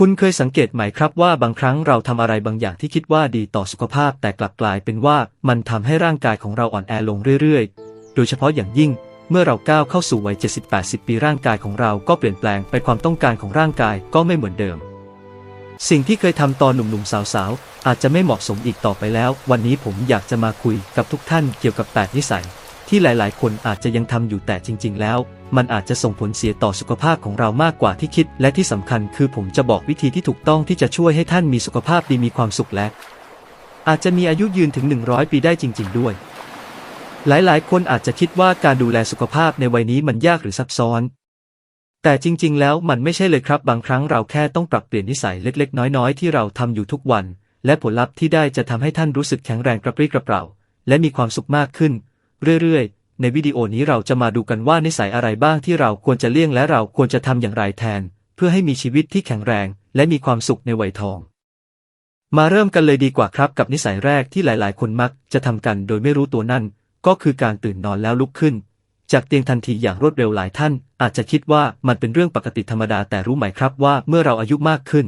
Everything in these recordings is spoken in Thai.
คุณเคยสังเกตไหมครับว่าบางครั้งเราทำอะไรบางอย่างที่คิดว่าดีต่อสุขภาพ แต่กลับกลายเป็นว่ามันทำให้ร่างกายของเราอ่อนแอลงเรื่อยๆ โดยเฉพาะอย่างยิ่ง เมื่อเราก้าวเข้าสู่วัย 70-80 ปีร่างกายของเราก็เปลี่ยนแปลงไปความต้องการของร่างกายก็ไม่เหมือนเดิม สิ่งที่เคยทำตอนหนุ่มๆสาวๆ อาจจะไม่เหมาะสมอีกต่อไปแล้ว วันนี้ผมอยากจะมาคุยกับทุกท่านเกี่ยวกับแปดนิสัย ที่หลายๆ คนอาจจะยังทำอยู่แต่จริง ๆ แล้ว มันอาจจะส่งผลเสียต่อสุขภาพของเรามากกว่าที่คิด และที่สำคัญคือผมจะบอกวิธีที่ถูกต้องที่จะช่วยให้ท่านมีสุขภาพดีมีความสุขและ อาจจะมีอายุยืนถึง 100 ปีได้จริง ๆ ด้วย หลายๆ คนอาจจะคิดว่าการดูแลสุขภาพในวัยนี้มันยากหรือซับซ้อน แต่จริง ๆ แล้วมันไม่ใช่เลยครับ บางครั้งเราแค่ต้องปรับเปลี่ยนนิสัยเล็ก ๆ น้อย ๆ ที่เราทำอยู่ทุกวัน และผลลัพธ์ที่ได้จะทำให้ท่านรู้สึกแข็งแรงกระปรี้กระเปร่า และมีความสุขมากขึ้น เรื่อยๆ ในวิดีโอนี้เราจะมาดูกันว่านิสัยอะไรบ้างที่เราควรจะเลี่ยงและเราควรจะทำอย่างไรแทน เพื่อให้มีชีวิตที่แข็งแรง และมีความสุขในวัยทอง มาเริ่มกันเลยดีกว่าครับกับนิสัยแรกที่หลาย ๆ คนมักจะทำกันโดยไม่รู้ตัวนั่น ก็คือการตื่นนอนแล้วลุกขึ้น จากเตียงทันทีอย่างรวดเร็วหลายท่าน อาจจะคิดว่ามันเป็นเรื่องปกติธรรมดาแต่รู้ไหมครับว่าเมื่อเราอายุมากขึ้น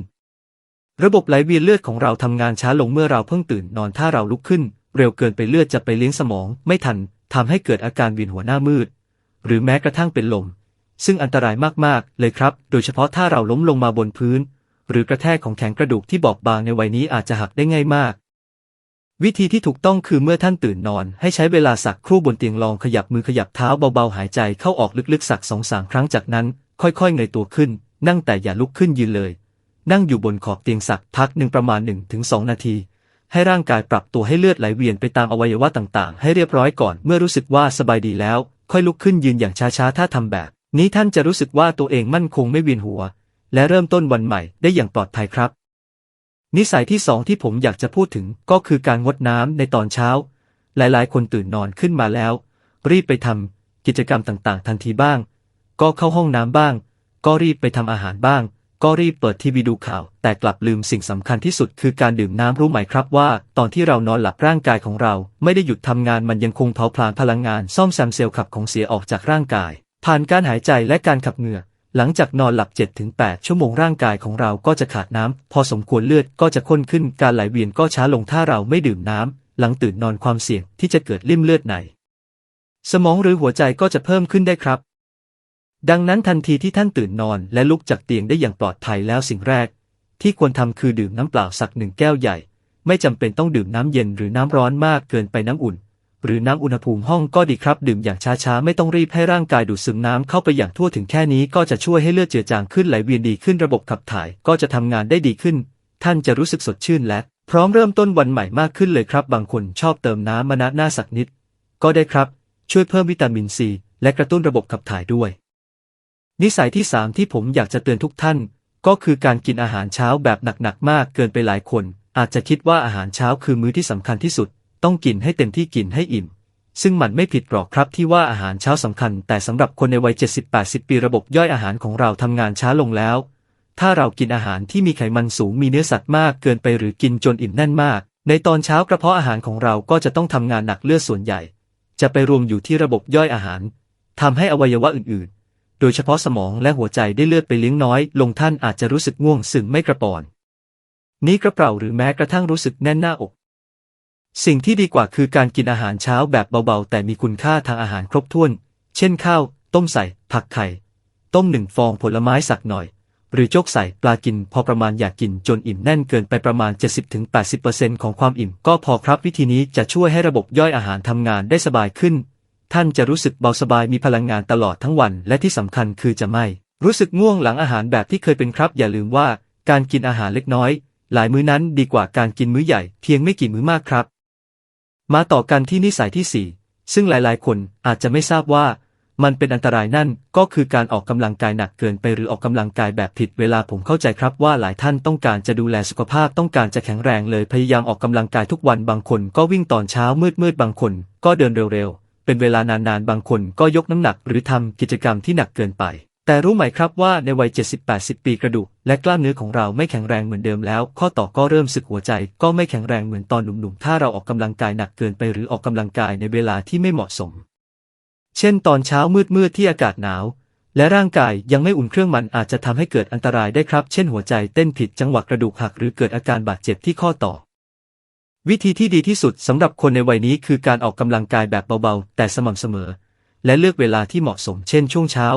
ระบบไหลเวียนเลือดของเราทำงานช้าลงเมื่อเราเพิ่งตื่นนอนถ้าเราลุกขึ้น เร็วเกินไปเลือดจะไปเลี้ยงสมอง ไม่ทัน ทำให้เกิดอาการวียนหัวหน้ามืด หรือแม้กระทั่งเป็นลม ซึ่งอันตรายมากๆ เลยครับ โดยเฉพาะถ้าเราล้มลงมาบนพื้น หรือกระแทกของแข็งกระดูกที่บอบบางในวัยนี้อาจจะหักได้ง่ายมาก วิธีที่ถูกต้องคือเมื่อท่านตื่นนอน ให้ใช้เวลาสักครู่บนเตียงลองขยับมือขยับเท้าเบาๆ หายใจเข้าออกลึกๆสักสองสามครั้งจากนั้น ค่อยๆเงยตัวขึ้น นั่งแต่อย่าลุกขึ้นยืนเลย นั่งอยู่บนขอบเตียงสักพักหนึ่งประมาณ1-2ถึงนาที ให้ร่างกายปรับตัวให้เลือดไหลเวียนไปตามอวัยวะต่างๆ ให้เรียบร้อยก่อนเมื่อรู้สึกว่าสบายดีแล้ว ค่อยลุกขึ้นยืนอย่างช้าๆ ถ้าทำแบบ นี้ท่านจะรู้สึกว่าตัวเองมั่นคงไม่เวียนหัว และเริ่มต้นวันใหม่ได้อย่างปลอดภัยครับ นิสัยที่สองที่ผมอยากจะพูดถึงก็คือการงดน้ำในตอนเช้า หลายๆ คนตื่นนอนขึ้นมาแล้ว รีบไปทำกิจกรรมต่างๆ ทันทีบ้าง ก็เข้าห้องน้ำบ้าง ก็รีบไปทำอาหารบ้าง ก็รีบเปิดทีวีดูข่าว แต่กลับลืมสิ่งสำคัญที่สุดคือการดื่มน้ำรู้ไหมครับว่า ตอนที่เรานอนหลับร่างกายของเรา ไม่ได้หยุดทำงานมันยังคงเผาผลาญพลังงานซ่อมแซมเซลล์ขับของเสียออกจากร่างกาย ผ่านการหายใจและการขับเหงื่อหลังจากนอนหลับ 7-8 ชั่วโมงร่างกายของเราก็จะขาดน้ำ พอสมควรเลือดก็จะข้นขึ้นการไหลเวียนก็ช้าลงถ้าเราไม่ดื่มน้ำ หลังตื่นนอนความเสี่ยงที่จะเกิดลิ่มเลือดใน สมองหรือหัวใจก็จะเพิ่มขึ้นได้ครับ ดังนั้นทันทีที่ท่านตื่นนอนและลุกจากเตียงได้อย่างปลอดภัยแล้วสิ่งแรก ที่ควรทำคือดื่มน้ำเปล่าสักหนึ่งแก้วใหญ่ ไม่จำเป็นต้องดื่มน้ำเย็นหรือน้ำร้อนมากเกินไปน้ำอุ่น หรือน้ำอุณหภูมิห้องก็ดีครับ ดื่มอย่างช้าๆ ไม่ต้องรีบให้ร่างกายดูดซึมน้ำเข้าไปอย่างทั่วถึงแค่นี้ก็จะช่วยให้เลือดเจือจางขึ้นไหลเวียนดีขึ้นระบบขับถ่ายก็จะทำงานได้ดีขึ้น ท่านจะรู้สึกสดชื่นและ พร้อมเริ่มต้นวันใหม่มากขึ้นเลยครับ บางคนชอบเติมน้ำมะนาวหน้าสักนิด ก็ได้ครับ ช่วยเพิ่มวิตามินซีและกระตุ้นระบบขับถ่ายด้วย นิสัยที่สามที่ผมอยากจะเตือนทุกท่าน ก็คือการกินอาหารเช้าแบบหนักๆมากเกินไปหลายคน อาจจะคิดว่าอาหารเช้าคือมื้อที่สำคัญที่สุด ต้องกินให้เต็มที่กินให้อิ่ม ซึ่งมันไม่ผิดหรอกครับที่ว่าอาหารเช้าสำคัญ แต่สำหรับคนในวัย 70-80 ปีระบบย่อยอาหารของเราทำงานช้าลงแล้ว ถ้าเรากินอาหารที่มีไขมันสูงมีเนื้อสัตว์มากเกินไปหรือกินจนอิ่มแน่นมาก ในตอนเช้ากระเพาะอาหารของเราก็จะต้องทำงานหนักเลือดส่วนใหญ่ จะไปรวมอยู่ที่ระบบย่อยอาหารทำให้อวัยวะอื่นๆ โดยเฉพาะสมองและหัวใจได้เลือดไปเลี้ยงน้อย ลงท่านอาจจะรู้สึกง่วงซึมไม่กระปอน นี้กระเป๋าหรือแม้กระทั่งรู้สึกแน่นหน้าอก สิ่งที่ดีกว่าคือการกินอาหารเช้าแบบเบาๆ แต่มีคุณค่าทางอาหารครบถ้วน เช่นข้าว ต้มใส่ ผักไข่ ต้มหนึ่งฟองผลไม้สักหน่อย หรือโจกใส่ปลากินพอประมาณอยากกินจนอิ่มแน่นเกินไปประมาณ 70-80%ของความอิ่มก็พอครับวิธีนี้จะช่วยให้ระบบย่อยอาหารทำงานได้สบายขึ้น ท่านจะรู้สึกเบาสบายมีพลังงานตลอดทั้งวัน และที่สำคัญคือจะไม่ รู้สึกง่วงหลังอาหารแบบที่เคยเป็นครับ อย่าลืมว่า การกินอาหารเล็กน้อย หลายมื้อนั้นดีกว่าการกินมื้อใหญ่เพียงไม่กี่มื้อมากครับ มาต่อกันที่นิสัยที่ 4 ซึ่งหลายๆ คนอาจจะไม่ทราบว่า มันเป็นอันตรายนั่นก็คือการออกกำลังกายหนักเกินไปหรือออกกำลังกายแบบผิดเวลาผมเข้าใจครับว่าหลายท่านต้องการจะดูแลสุขภาพต้องการจะแข็งแรงเลยพยายามออกกำลังกายทุกวันบางคน ก็วิ่งตอนเช้ามืดๆบางคน ก็เดินเร็วๆ เป็นเวลานานๆ บางคนก็ยกน้ำหนักหรือทำกิจกรรมที่หนักเกินไป แต่รู้ไหมครับว่าในวัย 70-80 ปีกระดูก และกล้ามเนื้อของเราไม่แข็งแรงเหมือนเดิมแล้ว ข้อต่อก็เริ่มสึกหัวใจ ก็ไม่แข็งแรงเหมือนตอนหนุ่มๆ ถ้าเราออกกำลังกายหนักเกินไปหรือออกกำลังกายในเวลาที่ไม่เหมาะสม เช่น ตอนเช้ามืดๆที่อากาศหนาวและร่างกายยังไม่อุ่นเครื่องมันอาจจะทำให้เกิดอันตรายได้ครับ เช่นหัวใจเต้นผิดจังหวะกระดูกหักหรือเกิดอาการบาดเจ็บที่ข้อต่อ วิธีที่ดีที่สุดสำหรับคนในวัยนี้คือการออกกำลังกายแบบเบาๆ แต่สม่ำเสมอ และเลือกเวลาที่เหมาะสมเช่นช่วงเช้า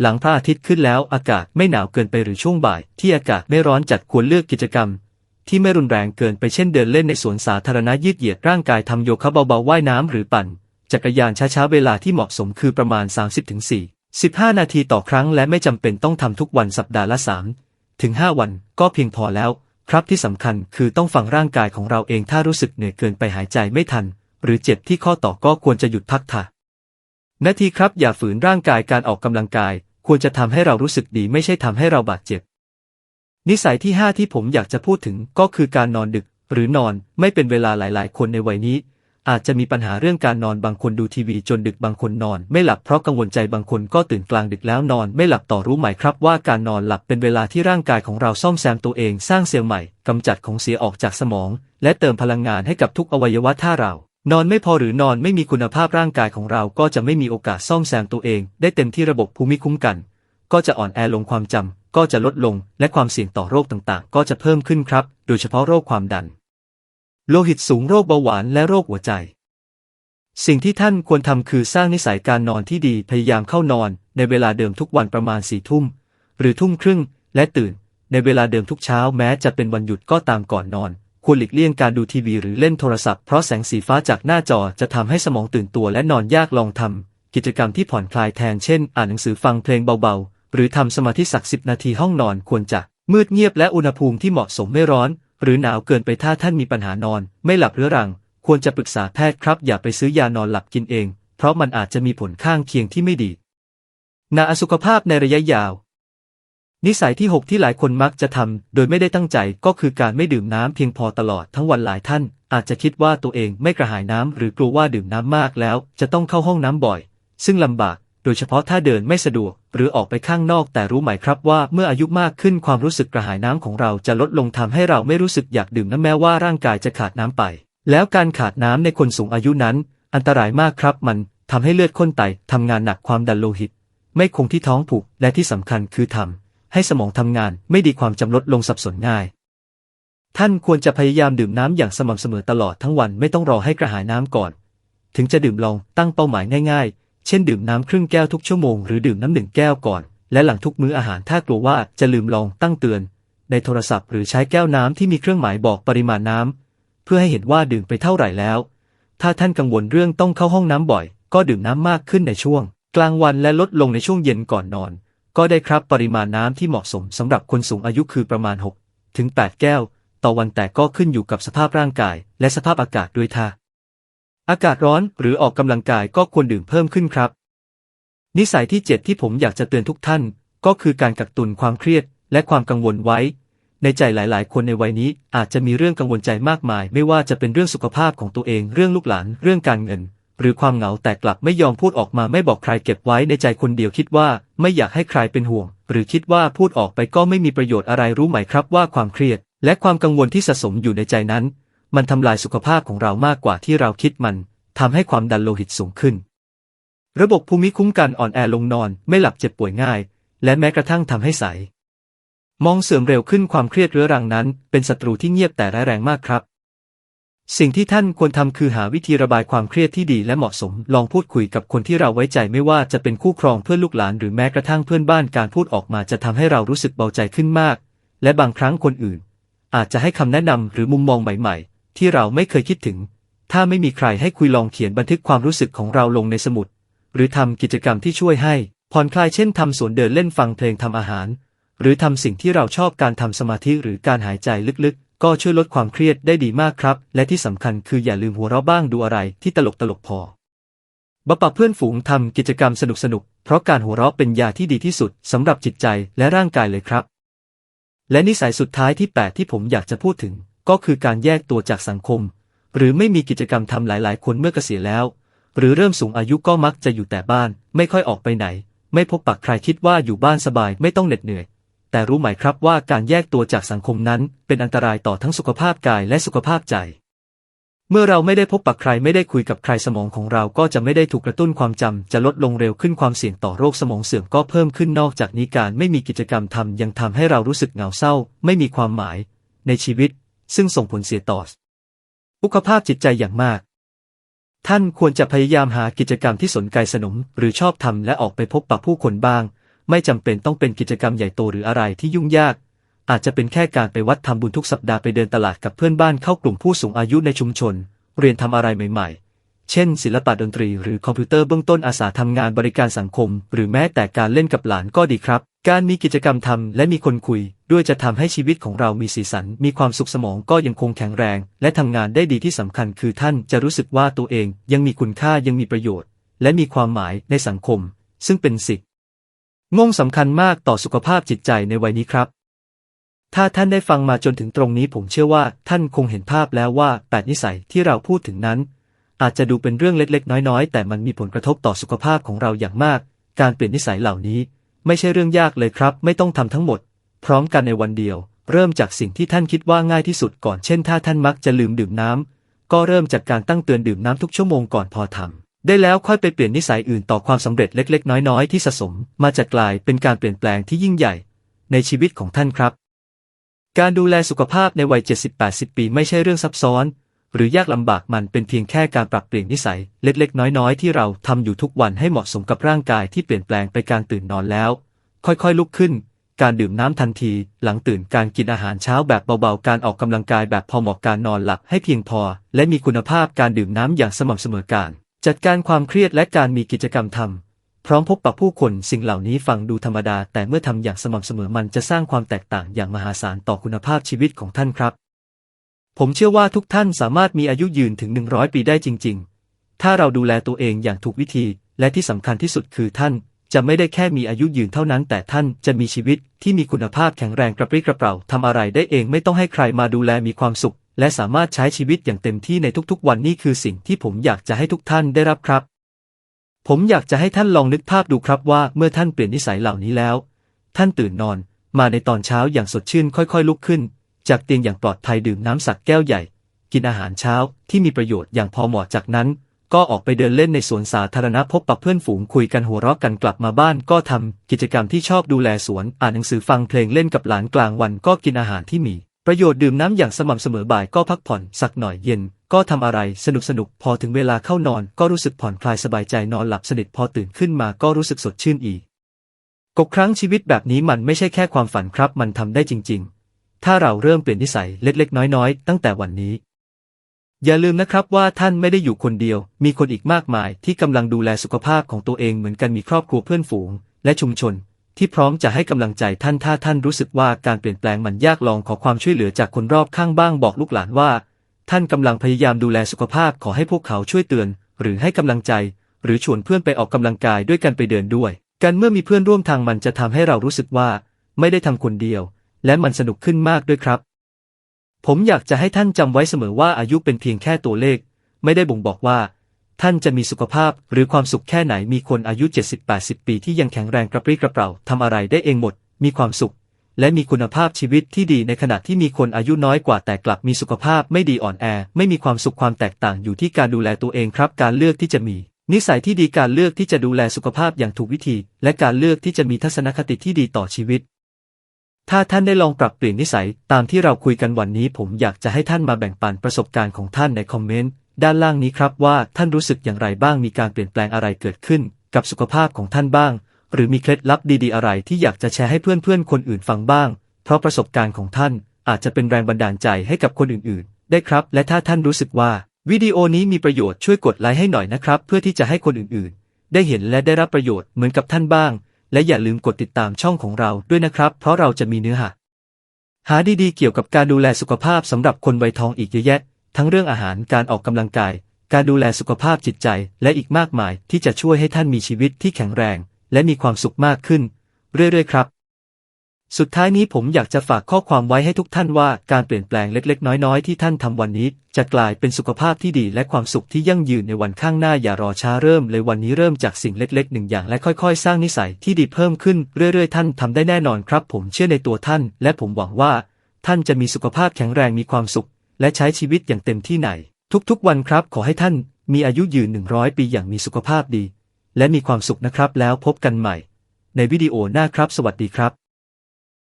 หลังพระอาทิตย์ขึ้นแล้วอากาศไม่หนาวเกินไปหรือช่วงบ่าย ที่อากาศไม่ร้อนจัดควรเลือกกิจกรรม ที่ไม่รุนแรงเกินไปเช่นเดินเล่นในสวนสาธารณะยืดเหยียดร่างกายทำโยคะเบาๆว่ายน้ำหรือปั่น จักรยานช้าๆเวลาที่เหมาะสมคือประมาณ 30-4 15 นาทีต่อครั้งและไม่จำเป็นต้องทำทุกวันสัปดาห์ละ 3 ถึง 5 วันก็เพียงพอแล้ว ครับที่สำคัญคือต้องฟังร่างกายของเราเองถ้ารู้สึกเหนื่อยเกินไปหายใจไม่ทัน หรือเจ็บที่ข้อต่อก็ควรจะหยุดพักถ่ะนาทีครับอย่าฝืนร่างกายการออกกำลังกาย ควรจะทำให้เรารู้สึกดีไม่ใช่ทำให้เราบาดเจ็บ นิสัยที่ 5 ที่ผมอยากจะพูดถึงก็คือการนอนดึก หรือนอนไม่เป็นเวลาหลาย ๆ คนในวัยนี้ อาจจะมีปัญหาเรื่องการนอนบางคนดูทีวีจนดึกบางคนนอน ไม่หลับเพราะกังวลใจบางคนก็ตื่นกลางดึกแล้วนอน ไม่หลับต่อรู้ไหมครับว่าการนอนหลับเป็นเวลาที่ร่างกายของเราซ่อมแซมตัวเองสร้างเซลล์ใหม่กำจัดของเสียออกจากสมอง และเติมพลังงานให้กับทุกอวัยวะถ้าเรา นอนไม่พอหรือนอนไม่มีคุณภาพร่างกายของเราก็จะไม่มีโอกาสซ่อมแซมตัวเอง ได้เต็มที่ระบบภูมิคุ้มกัน ก็จะอ่อนแอลงความจำก็จะลดลง และความเสี่ยงต่อโรคต่างๆ ก็จะเพิ่มขึ้นครับ โดยเฉพาะโรคความดัน โลหิตสูงโรคเบาหวานและโรคหัวใจ สิ่งที่ท่านควรทำคือสร้างนิสัยการนอนที่ดีพยายามเข้านอนในเวลาเดิมทุกวันประมาณสี่ทุ่ม หรือทุ่มครึ่ง และตื่น ในเวลาเดิมทุกเช้าแม้จะเป็นวันหยุดก็ตามก่อนนอน ควรหลีกเลี่ยงการดูทีวีหรือเล่นโทรศัพท์เพราะแสงสีฟ้าจากหน้าจอจะทำให้สมองตื่นตัวและนอนยากลองทำกิจกรรมที่ผ่อนคลายแทนเช่น อ่านหนังสือฟังเพลงเบาๆ หรือทำสมาธิสักสิบนาทีห้องนอนควรจะมืดเงียบและอุณหภูมิที่เหมาะสมไม่ร้อน หรือหนาวเกินไปถ้าท่านมีปัญหานอน ไม่หลับเรื้อรัง ควรจะปรึกษาแพทย์ครับ อย่าไปซื้อยานอนหลับกินเอง เพราะมันอาจจะมีผลข้างเคียงที่ไม่ดีนาอสุขภาพในระยะยาว นิสัยที่ 6 ที่หลายคนมักจะทำโดยไม่ได้ตั้งใจก็คือการไม่ดื่มน้ำเพียงพอตลอดทั้งวันหลายท่าน อาจจะคิดว่าตัวเองไม่กระหายน้ำหรือกลัวว่าดื่มน้ำมากแล้ว จะต้องเข้าห้องน้ำบ่อย ซึ่งลำบาก โดยเฉพาะถ้าเดินไม่สะดวกหรือออกไปข้างนอกแต่รู้ไหมครับว่าเมื่ออายุมากขึ้นความรู้สึกกระหายน้ำของเราจะลดลงทำให้เราไม่รู้สึกอยากดื่มน้ำแม้ว่าร่างกายจะขาดน้ำไป แล้วการขาดน้ำในคนสูงอายุนั้น อันตรายมากครับมันทำให้เลือดข้นไตทำงานหนักความดันโลหิต ไม่คงที่ท้องผูกและที่สำคัญคือทำให้สมองทำงานไม่ดีความจำลดลงสับสนง่าย ท่านควรจะพยายามดื่มน้ำอย่างสม่ำเสมอตลอดทั้งวันไม่ต้องรอให้กระหายน้ำก่อน ถึงจะดื่มลองตั้งเป้าหมายง่ายๆ เช่นดื่มน้ำครึ่งแก้วทุกชั่วโมงหรือดื่มน้ำหนึ่งแก้วก่อน และหลังทุกมื้ออาหารถ้ากลัวว่าจะลืมลองตั้งเตือน ในโทรศัพท์หรือใช้แก้วน้ำที่มีเครื่องหมายบอกปริมาณน้ำเพื่อให้เห็นว่าดื่มไปเท่าไหร่แล้ว ถ้าท่านกังวลเรื่องต้องเข้าห้องน้ำบ่อย ก็ดื่มน้ำมากขึ้นในช่วง กลางวันและลดลงในช่วงเย็นก่อนนอน ก็ได้ครับปริมาณน้ำที่เหมาะสมสำหรับคนสูงอายุคือประมาณ 6 ถึง 8 แก้ว ต่อวันแต่ก็ขึ้นอยู่กับสภาพร่างกาย และสภาพอากาศด้วยท่า อากาศร้อนหรือออกกำลังกายก็ควรดื่มเพิ่มขึ้นครับ นิสัยที่ 7 ที่ผมอยากจะเตือนทุกท่าน ก็คือการกักตุนความเครียดและความกังวลไว้ ในใจหลาย ๆ คนในวัยนี้อาจจะมีเรื่องกังวลใจมากมาย ไม่ว่าจะเป็นเรื่องสุขภาพของตัวเอง เรื่องลูกหลาน เรื่องการเงิน หรือความเหงาแต่กลับไม่ยอมพูดออกมาไม่บอกใครเก็บไว้ในใจคนเดียวคิดว่าไม่อยากให้ใครเป็นห่วง หรือคิดว่าพูดออกไปก็ไม่มีประโยชน์อะไรรู้ไหมครับว่าความเครียด และความกังวลที่สะสมอยู่ในใจนั้น มันทำลายสุขภาพของเรามากกว่าที่เราคิดมัน ทำให้ความดันโลหิตสูงขึ้น ระบบภูมิคุ้มกันอ่อนแอลงนอน ไม่หลับเจ็บป่วยง่าย และแม้กระทั่งทำให้ใส มองเสื่อมเร็วขึ้นความเครียดเรื้อรังนั้น เป็นศัตรูที่เงียบแต่ร้ายแรงมากครับ สิ่งที่ท่านควรทำคือหาวิธีระบายความเครียดที่ดีและเหมาะสม ลองพูดคุยกับคนที่เราไว้ใจไม่ว่าจะเป็นคู่ครองเพื่อนลูกหลานหรือแม้กระทั่งเพื่อนบ้านการพูดออกมาจะทำให้เรารู้สึกเบาใจขึ้นมาก และบางครั้งคนอื่น อาจจะให้คำแนะนำหรือมุมมองใหม่ ๆ ที่เราไม่เคยคิดถึง ถ้าไม่มีใครให้คุยลองเขียนบันทึกความรู้สึกของเราลงในสมุด หรือทำกิจกรรมที่ช่วยให้ผ่อนคลายเช่นทำสวนเดินเล่นฟังเพลงทำอาหาร หรือทำสิ่งที่เราชอบการทำสมาธิหรือการหายใจลึกๆ ก็ช่วยลดความเครียดได้ดีมากครับ และที่สำคัญคืออย่าลืมหัวเราะบ้างดูอะไรที่ตลกตลกๆพอบัปปะเพื่อนฝูงทำกิจกรรมสนุกๆเพราะการหัวเราะเป็นยาที่ดีที่สุดสำหรับจิตใจและร่างกายเลยครับ และนิสัยสุดท้ายที่ 8 ที่ผมอยากจะพูดถึง ก็คือการแยกตัวจากสังคม หรือไม่มีกิจกรรมทำหลายๆ คนเมื่อเกษียณแล้ว หรือเริ่มสูงอายุก็มักจะอยู่แต่บ้าน ไม่ค่อยออกไปไหน ไม่พบปะใครคิดว่าอยู่บ้านสบายไม่ต้องเหน็ดเหนื่อย แต่รู้ไหมครับว่าการแยกตัวจากสังคมนั้น เป็นอันตรายต่อทั้งสุขภาพกายและสุขภาพใจ เมื่อเราไม่ได้พบปะใครไม่ได้คุยกับใครสมองของเราก็จะไม่ได้ถูกกระตุ้นความจำจะลดลงเร็วขึ้นความเสี่ยงต่อโรคสมองเสื่อมก็เพิ่มขึ้นนอกจากนี้การไม่มีกิจกรรมทำยังทำให้เรารู้สึกเหงาเศร้า ไม่มีความหมาย ในชีวิต ซึ่งส่งผลเสียต่อ อุคภาพจิตใจอย่างมาก ท่านควรจะพยายามหากิจกรรมที่สนใจสนม หรือชอบทำและออกไปพบปะผู้คนบ้าง ไม่จำเป็นต้องเป็นกิจกรรมใหญ่โตหรืออะไรที่ยุ่งยาก อาจจะเป็นแค่การไปวัดทำบุญทุกสัปดาห์ไปเดินตลาดกับเพื่อนบ้านเข้ากลุ่มผู้สูงอายุในชุมชน เรียนทำอะไรใหม่ ๆ เช่น ศิลปะดนตรีหรือคอมพิวเตอร์เบื้องต้นอาสาทำงานบริการสังคม หรือแม้แต่การเล่นกับหลานก็ดีครับ การมีกิจกรรมทำและมีคนคุย ด้วยจะทำให้ชีวิตของเรามีสีสัน มีความสุขสมองก็ยังคงแข็งแรง และทำงานได้ดีที่สำคัญคือท่านจะรู้สึกว่าตัวเองยังมีคุณค่ายังมีประโยชน์ และมีความหมายในสังคม ซึ่งเป็นสิ่งงงสำคัญมากต่อสุขภาพจิตใจในวัยนี้ครับ ถ้าท่านได้ฟังมาจนถึงตรงนี้ผมเชื่อว่าท่านคงเห็นภาพแล้วว่าแปดนิสัยที่เราพูดถึงนั้น อาจจะดูเป็นเรื่องเล็กๆ น้อยๆ แต่มันมีผลกระทบต่อสุขภาพของเราอย่างมาก การเปลี่ยนนิสัยเหล่านี้ ไม่ใช่เรื่องยากเลยครับ ไม่ต้องทำทั้งหมด พร้อมกันในวันเดียว เริ่มจากสิ่งที่ท่านคิดว่าง่ายที่สุดก่อนเช่น ถ้าท่านมักจะลืมดื่มน้ำก็เริ่มจากการตั้งเตือนดื่มน้ำทุกชั่วโมงก่อนพอทำได้แล้วค่อยไปเปลี่ยนนิสัยอื่นต่อความสำเร็จเล็ก ๆ น้อยๆ ที่สะสม มาจะกลายเป็นการเปลี่ยนแปลงที่ยิ่งใหญ่ ในชีวิตของท่านครับ การดูแลสุขภาพในวัย 70-80 ปี ไม่ใช่เรื่องซับซ้อน หรือยากลำบากมันเป็นเพียงแค่การปรับเปลี่ยนนิสัย เล็กๆ น้อยๆ ที่เราทำอยู่ทุกวันให้เหมาะสมกับร่างกายที่เปลี่ยนแปลงไปการตื่นนอนแล้ว ค่อยๆ ลุกขึ้น การดื่มน้ำทันที หลังตื่นการกินอาหารเช้าแบบเบาๆ การออกกำลังกายแบบพอเหมาะการนอนหลับให้เพียงพอ และมีคุณภาพการดื่มน้ำอย่างสม่ำเสมอการ จัดการความเครียดและการมีกิจกรรมทำพร้อมพบปะผู้คนสิ่งเหล่านี้ฟังดูธรรมดา แต่เมื่อทำอย่างสม่ำเสมอมันจะสร้างความแตกต่างอย่างมหาศาลต่อคุณภาพชีวิตของท่านครับ ผมเชื่อว่าทุกท่านสามารถมีอายุยืนถึง 100 ปีได้จริง ๆ ถ้าเราดูแลตัวเองอย่างถูกวิธี และที่สำคัญที่สุดคือท่าน จะไม่ได้แค่มีอายุยืนเท่านั้น แต่ท่านจะมีชีวิตที่มีคุณภาพแข็งแรงกระปรี้กระเปร่าทำอะไรได้เองไม่ต้องให้ใครมาดูแลมีความสุข และสามารถใช้ชีวิตอย่างเต็มที่ในทุกๆ วันนี่คือสิ่งที่ผมอยากจะให้ทุกท่านได้รับครับ ผมอยากจะให้ท่านลองนึกภาพดูครับว่าเมื่อท่านเปลี่ยนนิสัยเหล่านี้แล้ว ท่านตื่นนอน มาในตอนเช้าอย่างสดชื่นค่อย ๆ ลุกขึ้น จากเตียงอย่างปลอดภัยดื่มน้ำสักแก้วใหญ่ กินอาหารเช้าที่มีประโยชน์อย่างพอเหมาะจากนั้น ก็ออกไปเดินเล่นในสวนสาธารณะพบปะเพื่อนฝูงคุยกันหัวเราะกันกลับมาบ้าน ก็ทำกิจกรรมที่ชอบดูแลสวนอ่านหนังสือฟังเพลงเล่นกับหลานกลางวันก็กินอาหารที่มี ประโยชน์ดื่มน้ำอย่างสม่ำเสมอบ่ายก็พักผ่อนสักหน่อยเย็น ก็ทำอะไรสนุกสนุกพอถึงเวลาเข้านอนก็รู้สึกผ่อนคลายสบายใจนอนหลับสนิทพอตื่นขึ้นมาก็รู้สึกสดชื่นอีกกครั้งชีวิตแบบนี้มันไม่ใช่แค่ความฝันครับมันทำได้จริง ๆ ถ้าเราเริ่มเปลี่ยนนิสัยเล็ก ๆ น้อย ๆ ตั้งแต่วันนี้ อย่าลืมนะครับว่าท่านไม่ได้อยู่คนเดียว มีคนอีกมากมายที่กำลังดูแลสุขภาพของตัวเองเหมือนกันมีครอบครัวเพื่อนฝูง และชุมชน ที่พร้อมจะให้กำลังใจท่านถ้าท่านรู้สึกว่าการเปลี่ยนแปลงมันยากลองขอความช่วยเหลือจากคนรอบข้างบ้างบอกลูกหลานว่า ท่านกำลังพยายามดูแลสุขภาพขอให้พวกเขาช่วยเตือน หรือให้กำลังใจ หรือชวนเพื่อนไปออกกำลังกายด้วยกันไปเดินด้วย กันเมื่อมีเพื่อนร่วมทางมันจะทำให้เรารู้สึกว่า ไม่ได้ทำคนเดียว และมันสนุกขึ้นมากด้วยครับ ผมอยากจะให้ท่านจำไว้เสมอว่าอายุเป็นเพียงแค่ตัวเลข ไม่ได้บ่งบอกว่า ท่านจะมีสุขภาพหรือความสุขแค่ไหนมีคนอายุ 70-80 ปีที่ยังแข็งแรงกระปรี้กระเปร่าทำอะไรได้เองหมด มีความสุข และมีคุณภาพชีวิตที่ดีในขณะที่มีคนอายุน้อยกว่าแต่กลับมีสุขภาพไม่ดีอ่อนแอ ไม่มีความสุขความแตกต่างอยู่ที่การดูแลตัวเองครับ การเลือกที่จะมีนิสัยที่ดีการเลือกที่จะดูแลสุขภาพอย่างถูกวิธี และการเลือกที่จะมีทัศนคติที่ดีต่อชีวิต ถ้าท่านได้ลองปรับเปลี่ยนนิสัยตามที่เราคุยกันวันนี้ ผมอยากจะให้ท่านมาแบ่งปันประสบการณ์ของท่านในคอมเมนต์ด้านล่างนี้ครับว่าท่านรู้สึกอย่างไรบ้างมีการเปลี่ยนแปลงอะไรเกิดขึ้น กับสุขภาพของท่านบ้าง หรือมีเคล็ดลับดีๆ อะไรที่อยากจะแชร์ให้เพื่อนๆ คนอื่นฟังบ้าง เพราะประสบการณ์ของท่านอาจจะเป็นแรงบันดาลใจให้กับคนอื่นๆ ได้ครับ และถ้าท่านรู้สึกว่า วิดีโอนี้มีประโยชน์ช่วยกดไลค์ให้หน่อยนะครับ เพื่อที่จะให้คนอื่นๆ ได้เห็นและได้รับประโยชน์เหมือนกับท่านบ้าง และอย่าลืมกดติดตามช่องของเราด้วยนะครับ เพราะเราจะมีเนื้อหาหาดีๆเกี่ยวกับการดูแลสุขภาพสำหรับคนวัยทองอีกเยอะแยะ ทั้งเรื่องอาหารการออกกำลังกาย การดูแลสุขภาพจิตใจ และอีกมากมายที่จะช่วยให้ท่านมีชีวิตที่แข็งแรง และมีความสุขมากขึ้น เรื่อยๆครับ สุดท้ายนี้ผมอยากจะฝากข้อความไว้ให้ทุกท่านว่าการเปลี่ยนแปลงเล็ก ๆ น้อย ๆ ที่ท่านทำวันนี้ จะกลายเป็นสุขภาพที่ดีและความสุขที่ยั่งยืนในวันข้างหน้าอย่ารอช้าเริ่มเลยวันนี้เริ่มจากสิ่งเล็กๆหนึ่งอย่างและค่อย ๆ สร้างนิสัยที่ดีเพิ่มขึ้นเรื่อย ๆ ท่านทำได้แน่นอนครับ ผมเชื่อในตัวท่าน และผมหวังว่า ท่านจะมีสุขภาพแข็งแรงมีความสุข และใช้ชีวิตอย่างเต็มที่ในทุกๆ วันครับ ขอให้ท่าน มีอายุยืน100 ปีอย่างมีสุขภาพดี และมีความสุขนะครับ แล้วพบกันใหม่ ในวิดีโอหน้าครับ สวัสดีครับ